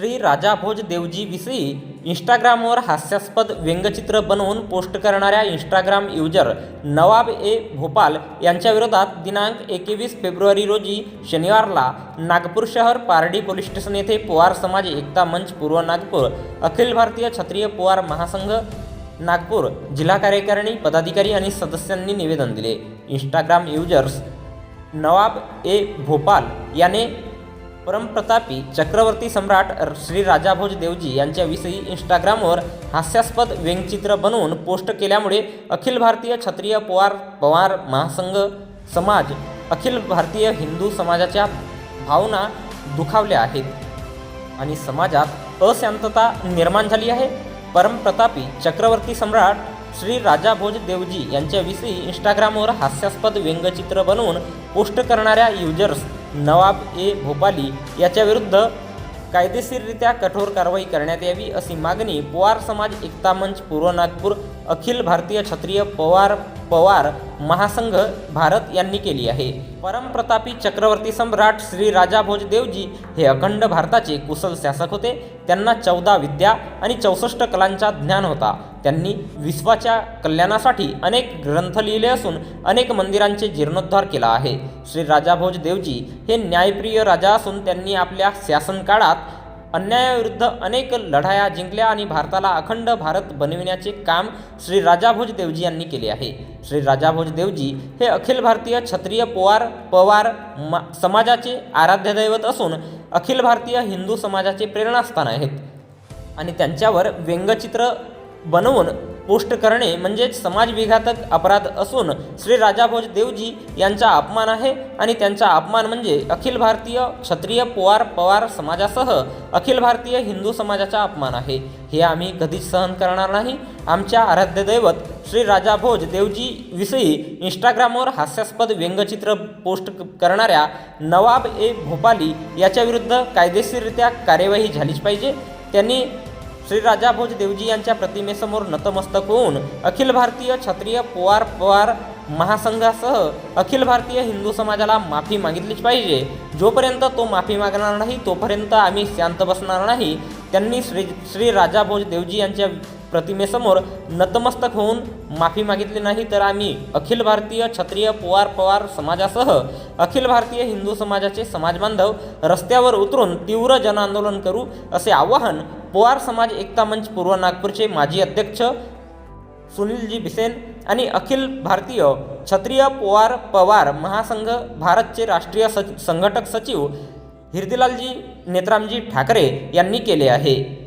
श्री राजाभोज देवजीविषयी इंस्टाग्रामवर हास्यास्पद व्यंगचित्र बनवून पोस्ट करणाऱ्या इंस्टाग्राम युजर नवाब ए भोपाल यांच्याविरोधात दिनांक एकवीस फेब्रुवारी रोजी शनिवारला नागपूर शहर पारडी पोलीस स्टेशन येथे पोवार समाज एकता मंच पूर्व नागपूर अखिल भारतीय क्षत्रिय पोवार महासंघ नागपूर जिल्हा कार्यकारिणी पदाधिकारी आणि सदस्यांनी निवेदन दिले. इंस्टाग्राम युजर्स नवाब ए भोपाल याने परमप्रतापी चक्रवर्ती सम्राट श्री राजाभोज देवजी यांच्याविषयी इंस्टाग्रामवर हास्यास्पद व्यंगचित्र बनवून पोस्ट केल्यामुळे अखिल भारतीय क्षत्रिय पवार पवार महासंघ समाज अखिल भारतीय हिंदू समाजाच्या भावना दुखावल्या आहेत आणि समाजात अशांतता निर्माण झाली आहे. परमप्रतापी चक्रवर्ती सम्राट श्री राजाभोज देवजी यांच्याविषयी इंस्टाग्रामवर हास्यास्पद व्यंगचित्र बनवून पोस्ट करणाऱ्या युजर्स नवाब ए. भोपाली याच्याविरुद्ध कायदेशीररित्या कठोर कारवाई करण्यात यावी अशी मागणी पोवार समाज एकता मंच पूर्व नागपूर अखिल भारतीय क्षत्रिय पवार पवार महासंघ भारत यांनी केली आहे. परमप्रतापी चक्रवर्ती सम्राट श्री राजाभोज देवजी हे अखंड भारताचे कुशल शासक होते. त्यांना चौदा विद्या आणि चौसष्ट कलांचा ज्ञान होता. त्यांनी विश्वाच्या कल्याणासाठी अनेक ग्रंथ लिहिले असून अनेक मंदिरांचे जीर्णोद्धार केला आहे. श्री राजाभोज देवजी हे न्यायप्रिय राजा असून त्यांनी आपल्या शासनकाळात अन्यायाविरुद्ध अनेक लढाया जिंकल्या आणि भारताला अखंड भारत बनविण्याचे काम श्री राजाभोज देवजी यांनी केले आहे. श्री राजाभोज देवजी हे अखिल भारतीय क्षत्रिय पवार पवार मा समाजाचे आराध्य दैवत असून अखिल भारतीय हिंदू समाजाचे प्रेरणास्थान आहेत. आणि त्यांच्यावर व्यंगचित्र बनवून पोस्ट करणे म्हणजेच समाजविघातक अपराध असून श्री राजाभोज देवजी यांचा अपमान आहे आणि त्यांचा अपमान म्हणजे अखिल भारतीय क्षत्रिय पोवार पवार समाजासह अखिल भारतीय हिंदू समाजाचा अपमान आहे. हे आम्ही कधीच सहन करणार नाही. आमच्या आराध्य दैवत श्री राजाभोज देवजी विषयी इंस्टाग्रामवर हास्यास्पद व्यंगचित्र पोस्ट करणाऱ्या नवाब ए भोपाली याच्याविरुद्ध कायदेशीररित्या कार्यवाही झालीच पाहिजे. त्यांनी श्री राजाभोज देवजी यांच्या प्रतिमेसमोर नतमस्तक होऊन अखिल भारतीय क्षत्रिय पोवार पवार महासंघासह अखिल भारतीय हिंदू समाजाला माफी मागितलीच पाहिजे. जोपर्यंत तो माफी मागणार नाही तोपर्यंत आम्ही शांत बसणार नाही. त्यांनी श्री श्री राजा भोज देवजी यांच्या प्रतिमेसमोर नतमस्तक होऊन माफी मागितली नाही तर आम्ही अखिल भारतीय क्षत्रिय पोवार पवार समाजासह अखिल भारतीय हिंदू समाजाचे समाजबांधव रस्त्यावर उतरून तीव्र जनआंदोलन करू असे आवाहन पवार समाज एकता मंच पूर्व नागपूरचे माजी अध्यक्ष सुनीलजी भिसेन आणि अखिल भारतीय क्षत्रिय पवार पवार महासंघ भारतचे राष्ट्रीय सच संघटक सचिव हिरदिलालजी नेत्रामजी ठाकरे यांनी केले आहे.